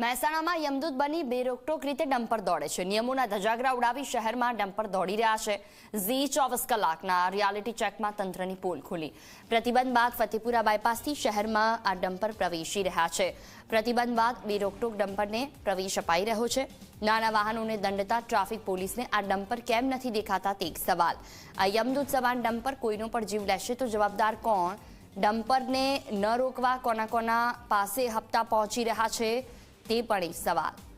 મહેસાણામાં યમદૂત બની બેરોકટોક રીતે ડમ્પર દોડે છે. નિયમોના ધજાગરા ઉડાવી શહેરમાં ડમ્પર દોડી રહ્યા છે. ઝી ચોવીસ કલાકના રિયાલિટી ચેકમાં તંત્રની પોલ ખુલી. પ્રતિબંધ બાદ ફતેપુરા બાયપાસથી શહેરમાં આ ડમ્પર પ્રવેશી રહ્યા છે. પ્રતિબંધ બાદ બેરોકટોક ડમ્પરને પ્રવેશ અપાઈ રહ્યો છે. નાના વાહનોને દંડતા ટ્રાફિક પોલીસને આ ડમ્પર કેમ નથી દેખાતા તે એક સવાલ. આ યમદૂત સમાન ડમ્પર કોઈનો પણ જીવ લેશે તો જવાબદાર કોણ? ડમ્પરને ન રોકવા કોના કોના પાસે હપ્તા પહોંચી રહ્યા છે? તે પણ એક સવાલ.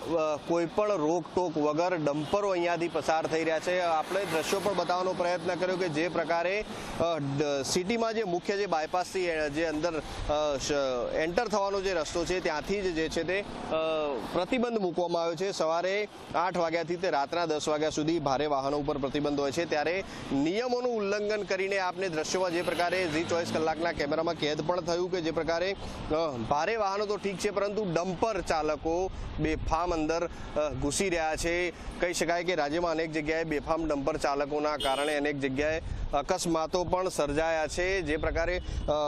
અ, કોઈ પણ રોકટોક વગર ડમ્પરો અહીંયાથી પસાર થઈ રહ્યા છે. આપણે દ્રશ્યો પણ બતાવવાનો પ્રયત્ન કર્યો કે જે પ્રકારે સિટીમાં જે મુખ્ય જે બાયપાસથી જે અંદર એન્ટર થવાનો જે રસ્તો છે ત્યાંથી જ જે છે તે પ્રતિબંધ મૂકવામાં આવ્યો છે. સવારે આઠ વાગ્યાથી તે રાતના દસ વાગ્યા સુધી ભારે વાહનો ઉપર પ્રતિબંધ હોય છે. ત્યારે નિયમોનું ઉલ્લંઘન કરીને આપને દ્રશ્યોમાં જે પ્રકારે ઝી ચોવીસ કલાકના કેમેરામાં કેદ પણ થયું કે જે પ્રકારે ભારે વાહનો તો ઠીક છે પરંતુ ડમ્પર ચાલકો બેફામ અંદર અ, ઘૂસી રહ્યા છે. કહી શકાય કે રાજ્યમાં અનેક જગ્યાએ બેફામ ડમ્પર ચાલકોના કારણે અનેક જગ્યાએ અકસ્માતો પણ સર્જાયા છે. જે પ્રકારે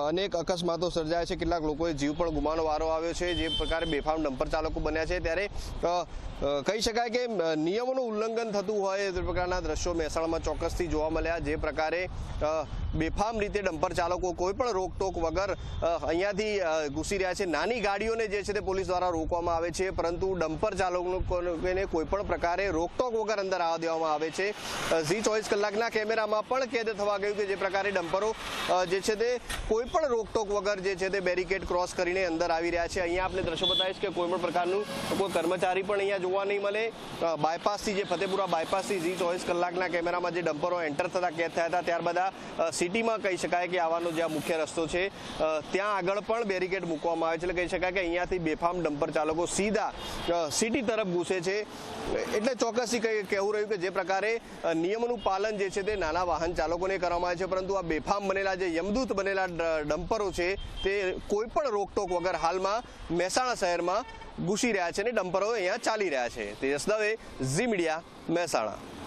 અનેક અકસ્માતો સર્જાયા છે. કેટલાક લોકોએ જીવ પણ ગુમાવવાનો વારો આવ્યો છે. જે પ્રકારે બેફામ ડમ્પર ચાલકો બન્યા છે. ત્યારે કહી શકાય કે નિયમોનું ઉલ્લંઘન થતું હોય તે પ્રકારના દ્રશ્યો મહેસાણામાં ચોક્કસથી જોવા મળ્યા. જે પ્રકારે બેફામ રીતે ડમ્પર ચાલકો કોઈ પણ રોકટોક વગર અહીંયાથી ઘૂસી રહ્યા છે. નાની ગાડીઓને જે છે તે પોલીસ દ્વારા રોકવામાં આવે છે. પરંતુ ડમ્પર ચાલકોને કોઈ પણ પ્રકારે રોકટોક વગર અંદર આવવા દેવામાં આવે છે. ઝી ચોવીસ કલાકના કેમેરામાં પણ કેદ થવા ગયું કે જે પ્રકારે ડમ્પરો જે છે તે કોઈ પણ રોકટોક વગર જે છે તે બેરિકેડ ક્રોસ કરીને અંદર આવી રહ્યા છે. અહીંયા આપણે દ્રશ્યો બતાવીશ કે કોઈ પણ પ્રકારનું કોઈ કર્મચારી પણ અહીંયા જોવા નહીં મળે. બાયપાસથી જે ફતેપુરા બાયપાસથી ઝી ચોવીસ કલાકના કેમેરામાં જે ડમ્પરો એન્ટર થતા, કેદ થયા હતા, ત્યારબાદ આ સિટીમાં કહી શકાય કે આવવાનો જે મુખ્ય રસ્તો છે ત્યાં આગળ પણ બેરિકેડ મૂકવામાં આવે છે. એટલે કહી શકાય કે અહીંયાથી બેફામ ડમ્પર ચાલકો સીધા સિટી તરફ ઘૂસે છે. એટલે ચોક્કસથી કહી કહેવું રહ્યું કે જે પ્રકારે નિયમોનું પાલન જે છે તે નાના વાહન ચાલકોને કરવામાં આવે છે, પરંતુ આ બેફામ બનેલા જે યમદૂત બનેલા ડમ્પરો છે, તે કોઈપણ રોકટોક વગર હાલમાં મહેસાણા શહેરમાં ઘૂસી રહ્યા છે અને ડમ્પરો અહીંયા ચાલી રહ્યા છે. Tejas Dave, Zee media, Mehsana.